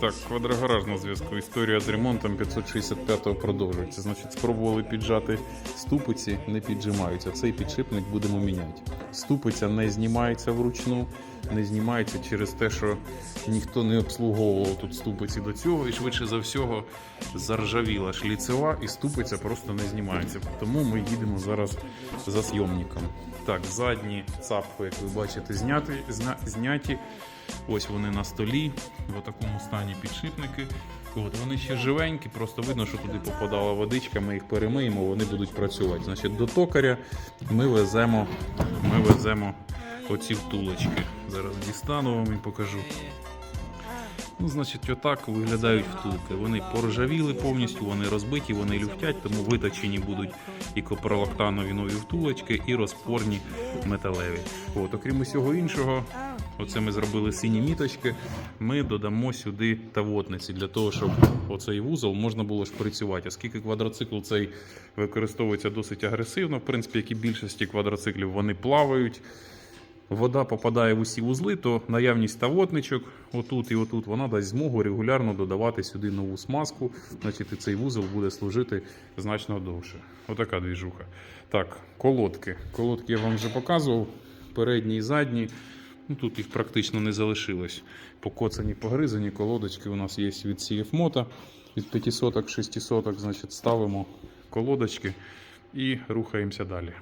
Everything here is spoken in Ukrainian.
Так, квадрогараж на зв'язку. Історія з ремонтом 565-го продовжується. Значить, спробували піджати ступиці, не піджимаються. Цей підшипник будемо міняти. Ступиця не знімається вручну, не знімається через те, що ніхто не обслуговував тут ступиці до цього, і швидше за всього заржавіла шліцева, і ступиця просто не знімається. Тому ми їдемо зараз за зйомником. Так, задні цапки, як ви бачите, зняті. зна- зняті. Ось вони на столі, в такому стані підшипники. От вони ще живенькі, просто видно, що туди попадала водичка, ми їх перемиємо, вони будуть працювати. Значить, до токаря ми веземо, ми веземо оці втулочки. Зараз дістану вам і покажу. Ну, значить, отак виглядають втулки. Вони поржавіли повністю, вони розбиті, вони люфтять, тому виточені будуть і копролактанові нові втулочки, і розпорні металеві. От, окрім усього іншого, оце ми зробили сині міточки. Ми додамо сюди тавотниці для того, щоб оцей вузол можна було шприцювати. Оскільки квадроцикл цей використовується досить агресивно, в принципі, як і більшості квадроциклів, вони плавають. Вода попадає в усі вузли, то наявність тавотничок отут і отут вона дасть змогу регулярно додавати сюди нову смазку. Значить, і цей вузол буде служити значно довше. Отака двіжуха. Так, колодки. Колодки я вам вже показував. Передні і задні. Ну, тут їх практично не залишилось. Покоцані, погризані. Колодочки у нас є від CFMOTA. Від 500 600 значить, ставимо колодочки і рухаємося далі.